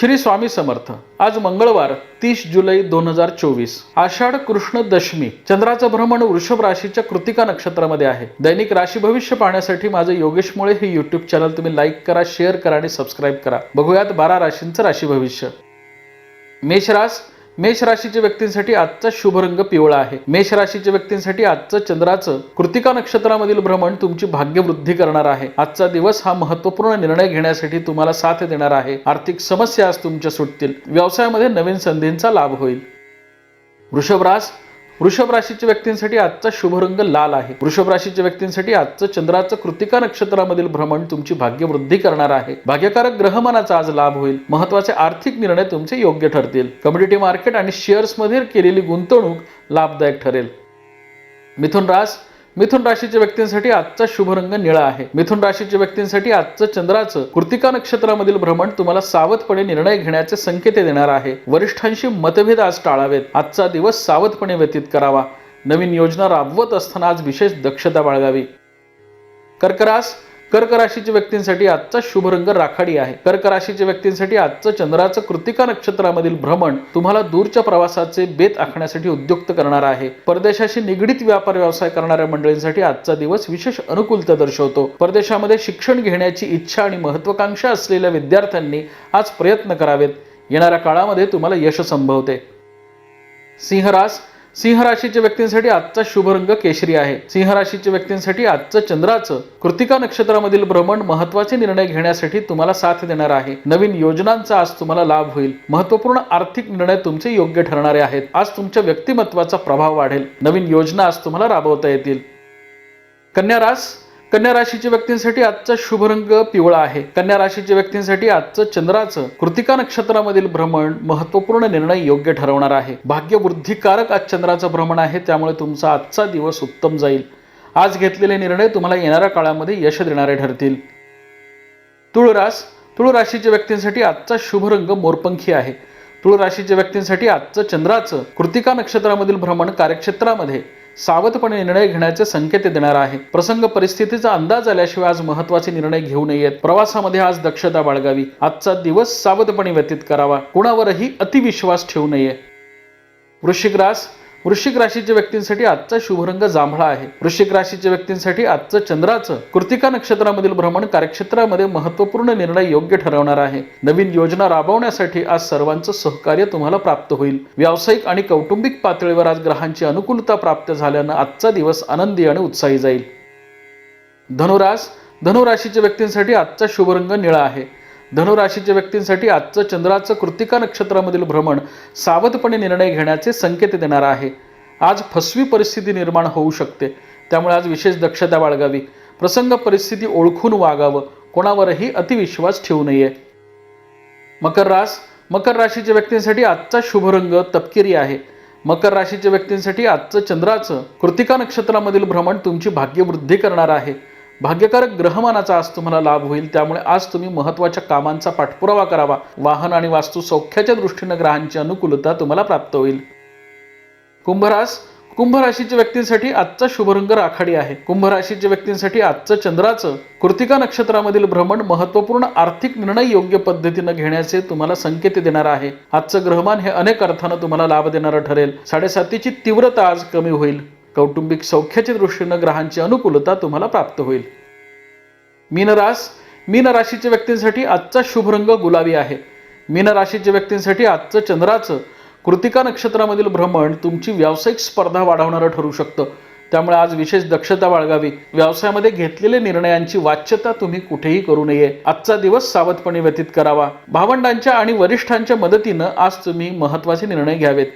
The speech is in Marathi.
श्री स्वामी समर्थ. आज मंगळवार तीस जुलै दोन हजार चोवीस. आषाढ कृष्ण दशमी चंद्राचं भ्रमण वृषभ राशीच्या कृतिका नक्षत्रामध्ये आहे. दैनिक राशी भविष्य पाहण्यासाठी माझं योगेश मुळे हे युट्यूब चॅनल तुम्ही लाईक करा शेअर करा आणि सबस्क्राईब करा. बघूयात बारा राशींचं राशी भविष्य. मेष रास मेष राशीच्या व्यक्तींसाठी आजचा शुभ रंग पिवळा आहे. मेष राशीच्या व्यक्तींसाठी आजचं चंद्राचं कृतिका नक्षत्रामधील भ्रमण तुमची भाग्यवृद्धी करणार आहे. आजचा दिवस हा महत्त्वपूर्ण निर्णय घेण्यासाठी तुम्हाला साथ देणार आहे. आर्थिक समस्या आज तुमच्या सुटतील. व्यवसायामध्ये नवीन संधींचा लाभ होईल. वृषभरास वृषभ राशीच्या व्यक्तींसाठी आजचा शुभ रंग लाल आहे. वृषभ राशीच्या व्यक्तींसाठी आजचं चंद्राचं कृतिका नक्षत्रामधील भ्रमण तुमची भाग्यवृद्धी करणार आहे. भाग्यकारक ग्रहमानाचा आज लाभ होईल. महत्त्वाचे आर्थिक निर्णय तुमचे योग्य ठरतील. कम्युनिटी मार्केट आणि शेअर्समध्ये केलेली गुंतवणूक लाभदायक ठरेल. मिथुन रास मिथुन राशीच्या व्यक्तींसाठी आजचा शुभ रंग निळा आहे. मिथुन राशीच्या व्यक्तींसाठी आजचं चंद्राचं कृतिका नक्षत्रामधील भ्रमण तुम्हाला सावधपणे निर्णय घेण्याचे संकेत देणार आहे. वरिष्ठांशी मतभेद आज टाळावेत. आजचा दिवस सावधपणे व्यतीत करावा. नवीन योजना राबवत असताना आज विशेष दक्षता बाळगावी. कर्करास कर्क राशीच्या व्यक्तींसाठी आजचा शुभ रंग राखाडी आहे. कर्क राशीच्या व्यक्तींसाठी आजचं चंद्राचं कृतिका नक्षत्रामधील भ्रमण तुम्हाला दूरच्या प्रवासाचे बेत आखण्यासाठी उद्युक्त करणार आहे. परदेशाशी निगडीत व्यापार व्यवसाय करणाऱ्या मंडळींसाठी आजचा दिवस विशेष अनुकूलता दर्शवतो. परदेशामध्ये शिक्षण घेण्याची इच्छा आणि महत्वाकांक्षा असलेल्या विद्यार्थ्यांनी आज प्रयत्न करावेत. येणाऱ्या काळामध्ये तुम्हाला यश संभवते. सिंहरास सिंह राशीच्या व्यक्तींसाठी आजचा शुभ रंग केशरी आहे. सिंह राशीच्या व्यक्तींसाठी आजचं चंद्राचं कृतिका नक्षत्रामधील भ्रमण महत्त्वाचे निर्णय घेण्यासाठी तुम्हाला साथ देणार आहे. नवीन योजनांचा आज तुम्हाला लाभ होईल. महत्त्वपूर्ण आर्थिक निर्णय तुमचे योग्य ठरणारे आहेत. आज तुमच्या व्यक्तिमत्वाचा प्रभाव वाढेल. नवीन योजना आज तुम्हाला राबवता येतील. कन्या रास कन्या राशीच्या व्यक्तींसाठी आजचा शुभ रंग पिवळा आहे. कन्या राशीच्या व्यक्तींसाठी आजचं चंद्राचं कृतिका नक्षत्रामधील भ्रमण महत्त्वपूर्ण निर्णय योग्य ठरवणार आहे. भाग्य वृद्धिकारक आज चंद्राचं भ्रमण आहे त्यामुळे तुमचा आजचा दिवस उत्तम जाईल. आज घेतलेले निर्णय तुम्हाला येणाऱ्या काळामध्ये यश देणारे ठरतील. तुळरास तुळराशीच्या तुळ राशीच्या व्यक्तींसाठी आजचा शुभ रंग मोरपंखी आहे. तुळ राशीच्या व्यक्तींसाठी आजचं चंद्राचं कृतिका नक्षत्रामधील भ्रमण कार्यक्षेत्रामध्ये सावधपणे निर्णय घेण्याचे संकेत देणार आहे. प्रसंग परिस्थितीचा अंदाज आल्याशिवाय आज महत्त्वाचे निर्णय घेऊ नयेत. प्रवासामध्ये आज दक्षता बाळगावी. आजचा दिवस सावधपणे व्यतीत करावा. कुणावरही अतिविश्वास ठेवू नये. वृश्चिक रास वृश्चिक राशीच्या व्यक्तींसाठी आजचा शुभरंग जांभळा आहे. वृश्चिक राशीच्या व्यक्तींसाठी आजचं चंद्राचं कृतिका नक्षत्रामधील भ्रमण कार्यक्षेत्रामध्ये महत्त्वपूर्ण निर्णय योग्य ठरवणार आहे. नवीन योजना राबवण्यासाठी आज सर्वांचं सहकार्य तुम्हाला प्राप्त होईल. व्यावसायिक आणि कौटुंबिक पातळीवर आज ग्रहांची अनुकूलता प्राप्त झाल्यानं आजचा दिवस आनंदी आणि उत्साही जाईल. धनुरास धनुराशीच्या व्यक्तींसाठी आजचा शुभरंग निळा आहे. धनुराशीच्या व्यक्तींसाठी आजचं चंद्राचं कृतिका नक्षत्रामधील भ्रमण सावधपणे निर्णय घेण्याचे संकेत देणार आहे. आज फसवी परिस्थिती निर्माण होऊ शकते. त्यामुळे आज विशेष दक्षता बाळगावी. प्रसंग परिस्थिती ओळखून वागावं. कोणावरही अतिविश्वास ठेवू नये. मकर रास. मकर राशीच्या व्यक्तींसाठी आजचा शुभ रंग तपकिरी आहे. मकर राशीच्या व्यक्तींसाठी आजचं चंद्राचं कृतिका नक्षत्रामधील भ्रमण तुमची भाग्यवृद्धी करणार आहे. भाग्यकारक ग्रहमानाचा आज तुम्हाला लाभ होईल. त्यामुळे आज तुम्ही महत्त्वाच्या कामांचा पाठपुरावा करावा. वाहन आणि वास्तू सौख्याच्या दृष्टीनं ग्रहांची अनुकूलता तुम्हाला प्राप्त होईल. कुंभरास कुंभ राशीच्या व्यक्तींसाठी आजचा शुभरंग राखाडी आहे. कुंभ राशीच्या व्यक्तींसाठी आजचं चंद्राचं कृतिका नक्षत्रामधील भ्रमण महत्त्वपूर्ण आर्थिक निर्णय योग्य पद्धतीनं घेण्याचे तुम्हाला संकेत देणार आहे. आजचं ग्रहमान हे अनेक अर्थानं तुम्हाला लाभ देणारं ठरेल. साडेसातीची तीव्रता आज कमी होईल. कौटुंबिक सौख्याच्या दृष्टीनं ग्रहांची अनुकूलता तुम्हाला प्राप्त होईल. मीनरास मीन राशीच्या व्यक्तींसाठी आजचा शुभ रंग गुलाबी आहे. मीन राशीच्या व्यक्तींसाठी आजचं चंद्राचं कृतिका नक्षत्रामधील भ्रमण तुमची व्यावसायिक स्पर्धा वाढवणारं ठरू शकतं. त्यामुळे आज विशेष दक्षता बाळगावी. व्यवसायामध्ये घेतलेल्या निर्णयांची वाच्यता तुम्ही कुठेही करू नये. आजचा दिवस सावधपणे व्यतीत करावा. भावंडांच्या आणि वरिष्ठांच्या मदतीनं आज तुम्ही महत्त्वाचे निर्णय घ्यावेत.